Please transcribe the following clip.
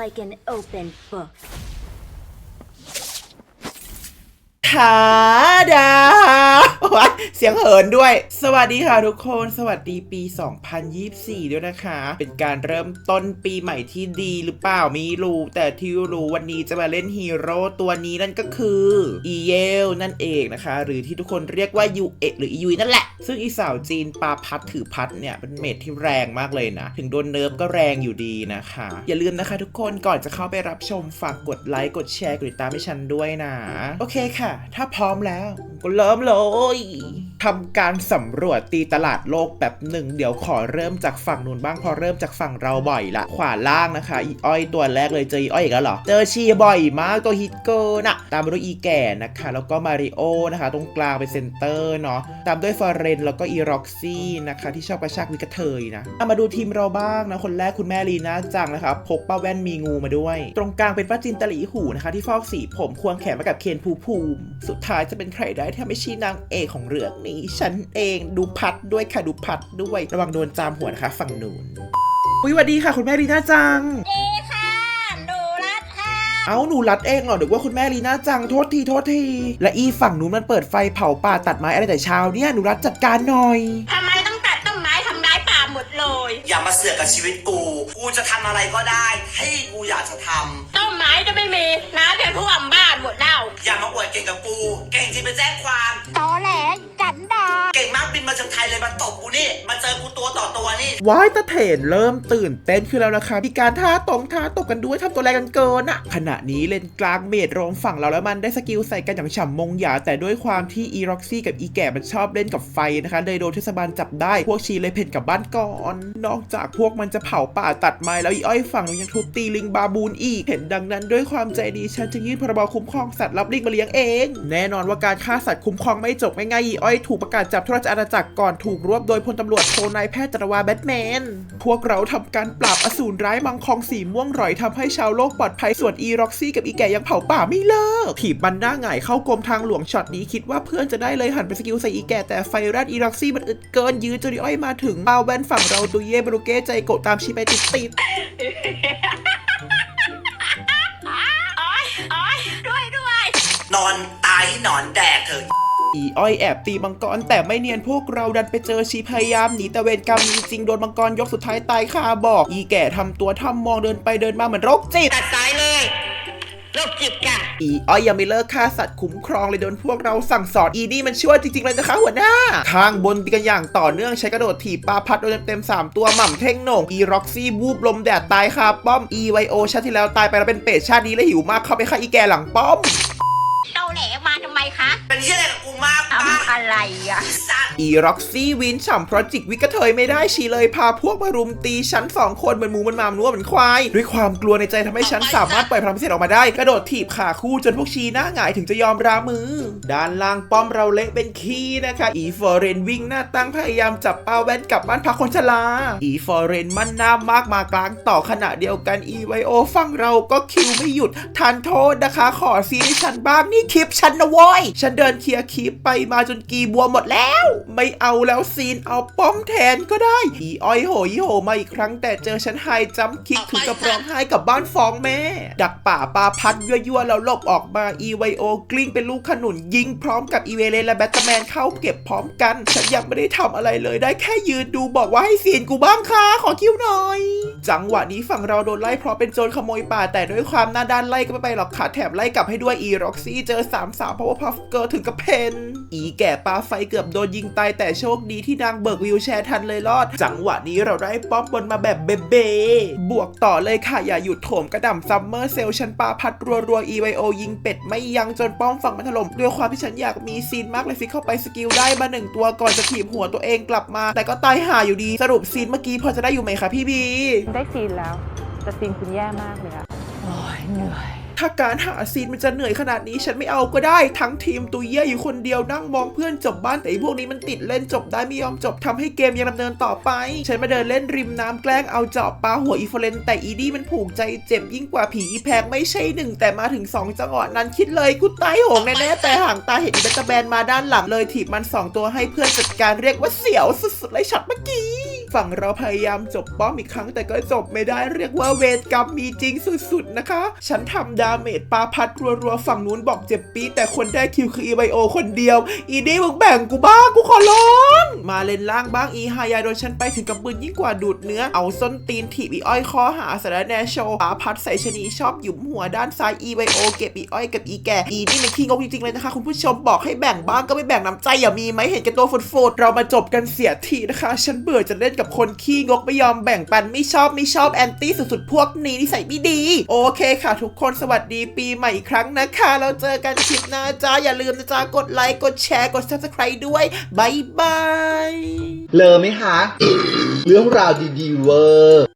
like an open book. ขาดา ว้าเสียงเหินด้วย สวัสดีค่ะทุกคน สวัสดีปี 2024 ด้วยนะคะ เป็นการเริ่มต้นปีใหม่ที่ดีหรือเปล่าไม่รู้ แต่ที่รู้วันนี้จะมาเล่นฮีโร่ตัวนี้นั่นก็คืออีเยลนั่นเองนะคะ หรือที่ทุกคนเรียกว่ายูเอะหรืออียุยนั่นแหละ ซึ่งอีสาวจีนปาพัดถือพัดเนี่ยเป็นเมดที่แรงมากเลยนะ ถึงโดนเนิร์ฟก็แรงอยู่ดีนะคะ อย่าลืมนะคะ ทุกคนก่อนจะเข้าไปรับชมฝากกดไลค์กดแชร์กดติดตามให้ฉันด้วยนะ โอเคค่ะ ถ้าพร้อมแล้วก็เริ่มเลย Bye. ทำการสำรวจตีตลาดโลกแบบหนึ่ง เดี๋ยวขอเริ่มจากฝั่งนู้นบ้างพอเริ่มจากฝั่งเราบ่อยละขวาล่างนะคะ อีอ้อยตัวแรกเลยเจออีอ้อยอีกแล้วเหรอ เจอชีบ่อยมากตัวฮิตเกินอะตามมาด้วยอีแก่นะคะ แล้วก็มาริโอนะคะ ตรงกลางเป็นเซนเตอร์เนาะตามด้วยฟอร์เรนแล้วก็อีร็อกซี่นะคะ ที่ชอบกระชากวิกเทยนะามาดูทีมเราบ้างนะคนแรกคุณแม่ลีน่าจังนะคะพกป้าแว่นมีงูมาด้วย ตรงกลางเป็นป้าจินตลีหูนะคะ ที่ฟอกสีผมควงแขนมากับเคนภูภูมิ สุดท้ายจะเป็นใครได้ถ้าไม่ใช่นางเอกของเรื่องนี้ฉันเองดูพัดด้วยค่ะดูพัดด้วย ระวังโดนจามหัวนะคะ ฝั่งนู้นอุ้ยสวัสดีค่ะ คุณแม่ลีน่าจังค่ะ หนูรัดค่ะ เอาหนูรัดเองเหรอนึกว่าคุณแม่ลีน่าจังโทษทีโทษที และอีฝั่งนู้นมันเปิดไฟเผาป่าตัดไม้อะไรแต่เช้าเนี่ยหนูรัดจัดการหน่อยทำไมต้องตัดต้นไม้ทำร้ายป่าหมดเลย อย่ามาเสือกกับชีวิตกู กูจะทำอะไรก็ได้ ให้กูอยากจะทต้นไม้จะไม่มีน้ำเป็นท่วมบ้านหมดแล้วำอย่ามาอวดเก่งกับกู เก่งที่ไปแจ้งความ ตบกูนี่ มาเจอกูตัวต่อตัวนี่ ว้ายตะเถนเริ่มตื่นเต้นขึ้นแล้วนะคะมีการท่าตรงท่าตกกันด้วยทำตัวแรงกันเกินอะขณะนี้เลนกลางเมดโรงฝั่งเราแล้วมันได้สกิลใส่กันอย่างฉ่ำมงหยา แต่ด้วยความที่อีร็อกซี่กับอีแก่มันชอบเล่นกับไฟนะคะเลยโดนเทศบาลจับได้พวกชีเลยเพ่นกลับบ้านก่อน นอกจากพวกมันจะเผาป่าตัดไม้แล้วอีอ้อยฝั่งยังทุบตีลิงบาบูนอีก เห็นดังนั้นด้วยความใจดีฉันจึงยื่นพรบคุ้มครองสัตว์รับลิงมาเลี้ยงเอง แน่นอนว่าการฆ่าสัตว์คุ้มครองไม่จบง่ายๆอีอ้อยถูกประกาศจับทั่วราชอาณาจักรก่อนถูกรวบโดยพลตำรวจโทนายแพทย์จักรวาแบทแมน พวกเราทำการปราบอสูรร้ายมังคองสีม่วงร่อยทำให้ชาวโลกปลอดภัยส่วนอีร็อกซี่กับอีแก่ยังเผาป่าไม่เลิก ถีบมันหน้าหงายเข้ากรมทางหลวงช็อตนี้คิดว่าเพื่อนจะได้เลยหันไปสกิลใส่อีแก่แต่ไฟแรดอีร็อกซี่มันอึดเกินยื้อจนอ้อยมาถึงเปาแวนฝั่งเราตุเย่บรูเก้ใจโกะตามชีไปติดติดนอนตายหนอนแดกเถอะ อีอ้อยแอบตีมังกรแต่ไม่เนียนพวกเราดันไปเจอชีพยายามหนีแต่เวรกรรมมีจริงโดนมังกรยกสุดท้ายตายคาบอก อีแก่ทำตัวทำมองเดินไปเดินมาเหมือนโรคจิตตัดสายเลยโรคจิตจ้ะอีอ้อยยังไม่เลิกฆ่าสัตว์คุ้มครองเลยโดนพวกเราสั่งสอนอีนี่มันชั่วจริงๆเลยนะคะหัวหน้าข้างบนตีกันอย่างต่อเนื่องใช้กระโดดถีบปลาพัดโดนเต็มๆสามตัวหม่ำเท่งโหน่งอีร็อกซี่วูบลมแดดตายคาป้อมอีไวโอชาติที่แล้วตายไปแล้วเป็นเป็ดชาตินี้แล้วหิวมากเข้าไปฆ่าอีแก่หลังป้อมเตาแหลมา คะเป็นที่อะไรกับกูมากปะทำอะไรอะ สัตว์อีร็อกซี่วินฉ่ำเพราะจิกวิกกระเทยไม่ได้ชีเลยพาพวกมารุมตีฉันสองคนเหมือนหมูเหมันหมามนัวเหมือนควาย ด้วยความกลัวในใจทำให้ฉันสามารถปล่อยพลังพิเศษออกมาได้ กระโดดถีบขาคู่จนพวกชีหน้าหงายถึงจะยอมรามือ ด้านล่างป้อมเราเละเป็นขี้นะคะ อีฟอร์เรนวิ่งหน้าตั้งพยายามจับป้าแว่นกลับบ้านพักคนชราอีฟอร์เรนมั่นหน้ามากมากลางต่อขณะเดียวกันอีไวโอฟังเราก็คิวไม่หยุดทานโทษนะคะ ขอซีให้ฉันบ้างนี่คลิปฉันนะเว้ย ฉันเดินเคลียร์คลิปไปมาจนกีบวมหมดแล้ว ไม่เอาแล้วซีนเอาป้อมแทนก็ได้อีอ้อยโหยโหมาอีกครั้งแต่เจอฉันไฮจัมป์คิกถึงกับร้องไห้กลับบ้านฟ้องแม่ ดักป่าปลาพัดยั่วๆแล้วหลบออกมาอีไวโอกลิ้งเป็นลูกขนุนยิงพร้อมกับอีเวเลนและแบทแมนเข้าเก็บพร้อมกัน ฉันยังไม่ได้ทำอะไรเลยได้แค่ยืนดูบอกว่าให้ซีนกูบ้างค่ะขอคิวหน่อย จังหวะนี้ฝั่งเราโดนไล่เพราะเป็นโจรขโมยป่าแต่ด้วยความหน้าด้านไล่ก็ไม่ไปหรอกค่ะแถมไล่กลับให้ด้วยอีร็อกซี่เจอสามสาวเพราะว่าพัฟเกิร์ถึงกับเพน อีแก่ปลาไฟเกือบโดนยิงตายแต่โชคดีที่นางเบิกวิวแชร์ทันเลยรอด จังหวะนี้เราได้ป้อมบนมาแบบเบเบบวกต่อเลยค่ะ อย่าหยุดโถมกระด่ำซัมเมอร์เซลชันปลาพัดรัวๆ EYO ยิงเป็ดไม่ยั้งจนป้อมฝั่งมันถล่มด้วยความที่ฉันอยากมีซีนมากเลยฟิกเข้าไปสกิลได้มาหนึ่งตัวก่อนจะถีบหัวตัวเองกลับมา แต่ก็ตายห่าอยู่ดีสรุปซีนเมื่อกี้พอจะได้อยู่ไหมคะพี่บี ได้ซีนแล้ว แต่ซีนคุณแย่มากเลยอะโอ้ยเหนื่อย ถ้าการหาซีนมันจะเหนื่อยขนาดนี้ฉันไม่เอาก็ได้ ทั้งทีมตุยเย่อยู่คนเดียวนั่งมองเพื่อนจบบ้านแต่อ้พวกนี้มันติดเล่นจบได้ไม่ยอมจบทำให้เกมยังดำเนินต่อไป ฉันมาเดินเล่นริมน้ำแกล้งเอาจอบปลาหัวอีฟเลนแต่อีดี้มันผูกใจเจ็บยิ่งกว่าผีอีแพงไม่ใช่หนึ่งแต่มาถึงสองจังหวะนั้นคิดเลยกูตายโหงแน่ๆแต่ห่างตาเห็นอีเบตาแบนมาด้านหลังเลยถีบมันสองตัวให้เพื่อนจัดการเรียกว่าเสียวสุดๆเลยช็อตเมื่อกี้ ฝั่งเราพยายามจบป้อมอีกครั้งแต่ก็จบไม่ได้เรียกว่าเวรกรรมมีจริงสุดๆนะคะ ฉันทำดาเมจปาพัดรัวๆฝั่งนู้นบอกเจ็บปีดแต่คนได้คิวคืออีไบโอคนเดียว อีนี่มึงแบ่งกูบ้างกูขอร้องมาเล่นล่างบ้างอีฮายาโดนฉันไปถึงกับปืนยิ่งกว่าดูดเนื้อเอาส้นตีนถีบอีอ้อยคอหาสารแนโชปาพัดใส่ชนีชอบหยุมหัวด้านซ้ายอีไบโอเก็บอีอ้อยกับอีแก่อีนี่มันขี้งกจริงๆเลยนะคะ คุณผู้ชมบอกให้แบ่งบ้างก็ไม่แบ่งน้ำใจอย่ามีไหมเห็นแกันตัวฟุดๆเรามาจบกันเสียทีนะคะ ฉันเบื่อจะเล่นกับคนขี้งกไม่ยอมแบ่งปันไม่ชอบไม่ชอบแอนตี้สุดๆ พวกนี้นิสัยไม่ดี โอเคค่ะ ทุกคนสวัสดีปีใหม่อีกครั้งนะคะ เราเจอกันคลิปหน้าจ้าอย่าลืมนะจ้ากดไลค์กดแชร์กด subscribe ด้วยบายบาย เลอไหมคะ เรื่องราวดีๆเวอร์